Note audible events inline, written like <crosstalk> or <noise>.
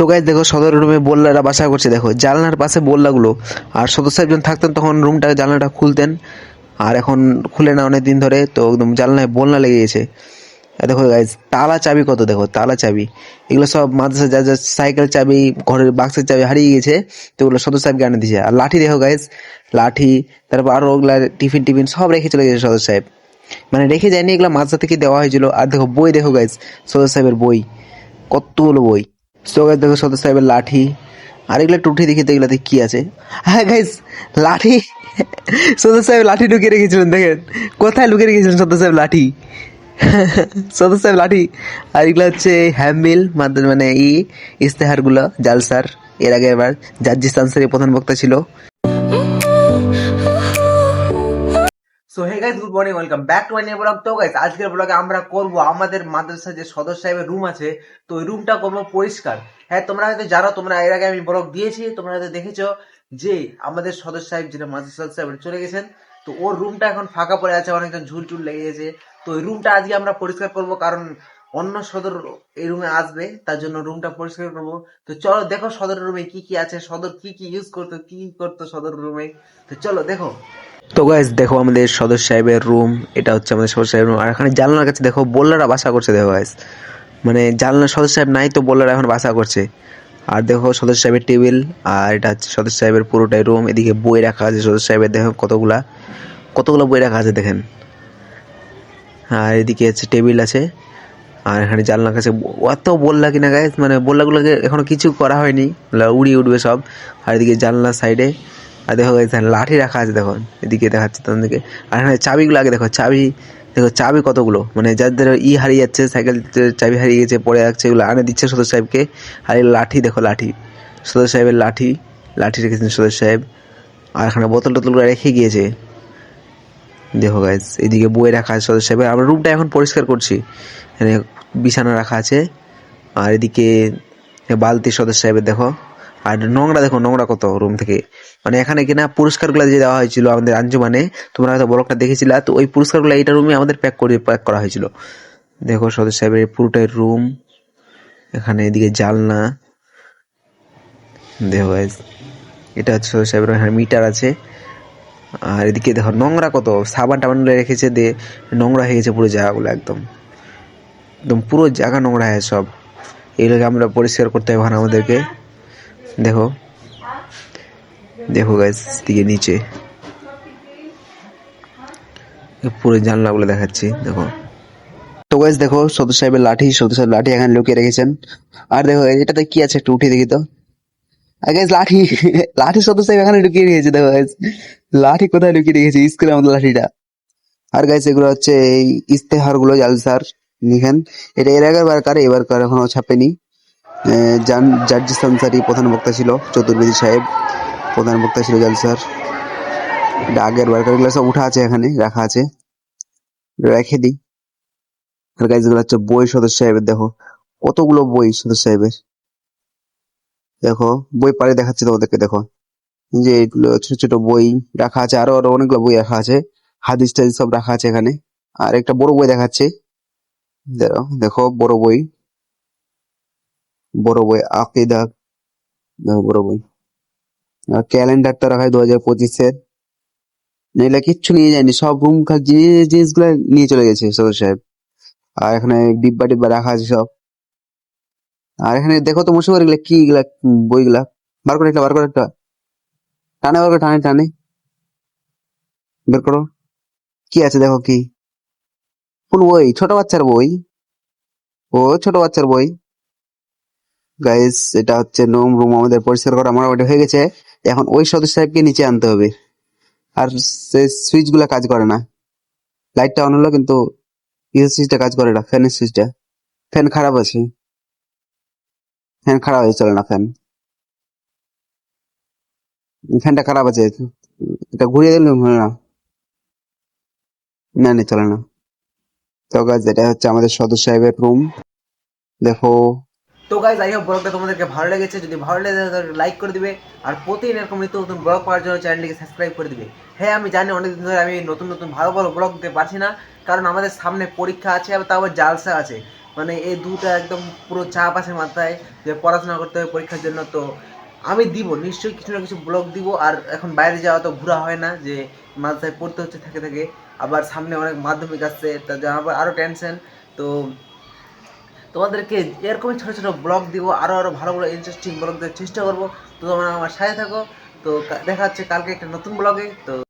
So guys দেখো সদর রুমে বললারা বাসা করছে, দেখো। জানলার পাশে বললাগুলো। আর সদর সাহেব যখন থাকতেন, তখন রুমটা জানলাটা খুলতেন। আর এখন খুলে না অনেক দিন ধরে, তো একদম জানলায় বলনা লেগে গেছে। দেখো গাইজ তালা চাবি কত, দেখো, তালা চাবি। এগুলো সব মাদ্রাসা যা যা সাইকেল চাবি, ঘরের বাক্সের চাবি হারিয়ে গেছে, তো ওগুলো সদর সাহেবকে আনে দিয়েছে। আর লাঠি দেখো গাইজ লাঠি, তারপর আরও ওগুলা টিফিন টিফিন সব রেখে চলে গেছে সদর সাহেব। মানে রেখে যায়নি, এগুলো মাদ্রাসা থেকে দেওয়া হয়েছিল। আর দেখো বই দেখো গাইজ সদর সাহেবের বই। কতগুলো বই। সো গাইজ দেখো সদর সাহেবের লাঠি আর এগুলো টুঠি দেখি তো এগুলোতে কি আছে। হ্যাঁ গাইজ লাঠি সদর সাহেব লাঠি ঢুকিয়ে রেখেছিলেন, দেখেন, কোথায় লুকিয়ে রেখেছিলেন সদর সাহেব লাঠি? <laughs> সদর সাহেব লাঠি আর এগুলো হচ্ছে হ্যামিল মানে ই ইস্তেহারগুলো জালসার, এর আগে এবার জাজ্জি সানসারি প্রধান বক্তা ছিল। So hey guys good morning welcome back to my blog তো গাইস আজকের ব্লগে আমরা করব আমাদের মাদ্রাসা যে সদস্য সাহেবের রুম আছে, তো ওই রুমটা করব পরিষ্কার। হ্যাঁ তোমরা হয়তো জানো, তোমরা এর আগে আমি ব্লগ দিয়েছি, তোমরা হয়তো দেখেছ যে আমাদের সদস্য সাহেব যেটা মাদ্রাসা সাহেব চলে গেছেন। তো ওর রুমটা এখন ফাঁকা পড়ে আছে, অনেকজন ঝুল টুল লেগে গেছে। তো ওই রুমটা আজকে আমরা পরিষ্কার করব, কারণ অন্য সদর এই রুমে আসবে, তার জন্য রুমটা পরিষ্কার করব। তো চলো, দেখো সদর রুমে কি কি আছে, সদর কি কি ইউজ করতো, কি কি করতো সদর রুমে তো চলো, দেখো। তো গাইজ দেখো আমাদের সদস্য সাহেবের রুম এটা হচ্ছে আমাদের সদস্য সাহেবের রুম আর এখানে জানলার কাছে দেখো বললারা বাসা করছে, দেখো গাইজ মানে জানলার সদস্য সাহেব নাই, তো বললারা এখন বাসা করছে। আর দেখো সদস্য সাহেবের টেবিল, আর এটা হচ্ছে সদস্য সাহেবের পুরোটাই রুম এদিকে বই রাখা আছে সদস্য সাহেবের, দেখো কতগুলা, কতগুলো বই রাখা আছে দেখেন। আর এদিকে হচ্ছে টেবিল আছে, আর এখানে জানলার কাছে অত বললা কিনা গাইজ মানে বললাগুলোকে এখনও কিছু করা হয়নি। উড়িয়ে উঠবে সব। আর এদিকে জানলার সাইডে আর দেখো এখানে লাঠি রাখা আছে দেখো, এদিকে দেখাচ্ছে তোমাদেরকে। আর এখানে চাবিগুলো আগে দেখো, চাবি দেখো চাবি কতগুলো? মানে যাদের ই হারিয়ে যাচ্ছে সাইকেল চাবি হারিয়ে গেছে, পড়ে যাচ্ছে, এগুলো আনে দিচ্ছে সদর সাহেবকে। আর এই লাঠি দেখো, লাঠি। সদর সাহেবের লাঠি লাঠি রেখেছেন সদর সাহেব। আর এখানে বোতল টোতলগুলো রেখে গিয়েছে। দেখো গাইজ এদিকে বই রাখা আছে সদর সাহেবের। আমরা রুমটা এখন পরিষ্কার করছি। এখানে বিছানা রাখা আছে। আর এদিকে বালতি সদস্য সাহেবের দেখো। আর নোংরা, দেখো, নোংরা কত রুম থেকে। মানে এখানে কিনা পুরস্কারগুলো যে দেওয়া হয়েছিল আমাদের আঞ্জুমানে, তোমরা হয়তো ব্লগটা দেখেছিলা, তো ওই পুরস্কারগুলো এইটা রুমে আমাদের প্যাক করে প্যাক করা হয়েছিল। দেখো সদস্য সাহেবের পুরোটাই রুম এখানে এদিকে জালনা। দেখো এটা হচ্ছে সদস্য সাহেবের এখানে মিটার আছে। আর এদিকে দেখো, নোংরা কত, সাবান টাবান রেখেছে দিয়ে নোংরা হয়ে গেছে পুরো জায়গাগুলো একদম। একদম পুরো জায়গা নোংরা হয় সব। এগুলোকে আমরা পরিষ্কার করতে হবে আমাদেরকে। দেখো। দেখো গাইস দিকে নিচে। পুরো জানলাগুলো দেখাচ্ছি দেখো। তো গাইস দেখো সদর সাহেবের লাঠি সদর সাহেব লাঠি এখানে লুকিয়ে রেখেছেন। আর দেখো এটাতে কি আছে একটু উঠে দেখি তো। guys, লাঠি লাঠি সদর সাহেব এখানে ঢুকিয়ে রেখেছে দেখো guys। লাঠি কোথায় ঢুকিয়ে রেখেছে? স্কুলের মতো লাঠিটা। আর গাইস এগুলো হচ্ছে এই ইস্তেহারগুলো জালসার লিখেন। এটা এর আগের বার কারে এবার কার এখনও ছাপেনি। জান, জার্জি সানসারি প্রধান বক্তা ছিল, চতুর্বেদী সাহেব প্রধান বক্তা ছিল জালসার এটা আগের বার কার এগুলো সব উঠা আছে এখানে, রাখা আছে। রেখে দিই। এগুলো হচ্ছে বই সদস্য সাহেবের, দেখো। কতগুলো বই সদস্য সাহেবের? দেখো, বই পাড়ে দেখাচ্ছে তোমাদেরকে, দেখো। যে এগুলো ছোট ছোট বই রাখা আছে, আরও আরও অনেকগুলো বই রাখা আছে। হাদিস টাদিস সব রাখা আছে এখানে। আর একটা বড় বই দেখাচ্ছে। দেখো দেখো, বড় বই। বড় বই, আকিদা বড় বই। ক্যালেন্ডারটা রাখা হয় দু হাজার পঁচিশের এগুলা কিচ্ছু নিয়ে যায়নি, সব রুম যে জিনিসগুলো নিয়ে চলে গেছে সদর সাহেব। আর এখানে ডিব্বা টিব্বা রাখা আছে সব। আর এখানে দেখো তো মুশফিক এগুলা কি এগুলা বইগুলা। বার করে একটা, বার করে একটা। টানে, বার করে টানে টানে। বের করো। কি আছে দেখো কি? কোন বই, ছোট বাচ্চার বই। ও, ছোট বাচ্চার বই। গাইস এটা হচ্ছে নোম রুম আমাদের পরিষ্কার করা মোটামুটি হয়ে গেছে। এখন ওই সদস্য সাহেবকে নিচে আনতে হবে। আর সে সুইচগুলা কাজ করে না। লাইটটা অন হলো, কিন্তু ইয়ে সুইচটা কাজ করে না ফ্যানের সুইচটা ফ্যান খারাপ আছে। ফ্যান খারাপ হয়ে চলে না ফ্যান ফ্যানটা খারাপ আছে। এটা ঘুরিয়ে দিলে হয় না। না না, চলে না। তো গাইজ এটা হচ্ছে আমাদের সদস্য সাহেবের রুম দেখো। তো গাইজ আই হোপ ব্লগটা তোমাদেরকে ভালো লেগেছে। যদি ভালো লেগে লাইক করে দিবে। আর প্রতিদিন এরকম নিত্য নতুন ব্লগ পাওয়ার জন্য চ্যানেলটিকে সাবস্ক্রাইব করে দিবে। হ্যাঁ আমি জানি অনেকদিন ধরে আমি নতুন নতুন ভালো ভালো ব্লগ দিতে পারছি না, কারণ আমাদের সামনে পরীক্ষা আছে আর তারপর জালসা আছে। মানে এই দুটা একদম পুরো চাপ আছে মাথায় যে পড়াশোনা করতে হবে পরীক্ষার জন্য। তো আমি দিব, নিশ্চয়ই কিছু না কিছু ব্লগ দিব। আর এখন বাইরে যাওয়া তো ঘোরা হয় না, যে মাথায় পড়তে হচ্ছে, থেকে থেকে। আবার সামনে অনেক মাধ্যমিক আসছে জন্য আবার আরও টেনশন তো তোমাদেরকে এরকমই ছোটো ছোটো ব্লগ দিব আরও আরও ভালো ভালো ইন্টারেস্টিং ব্লগ দেওয়ার চেষ্টা করব। তো তোমরা আমার সাথে থাকো। তো দেখা হচ্ছে কালকে একটা নতুন ব্লগে তো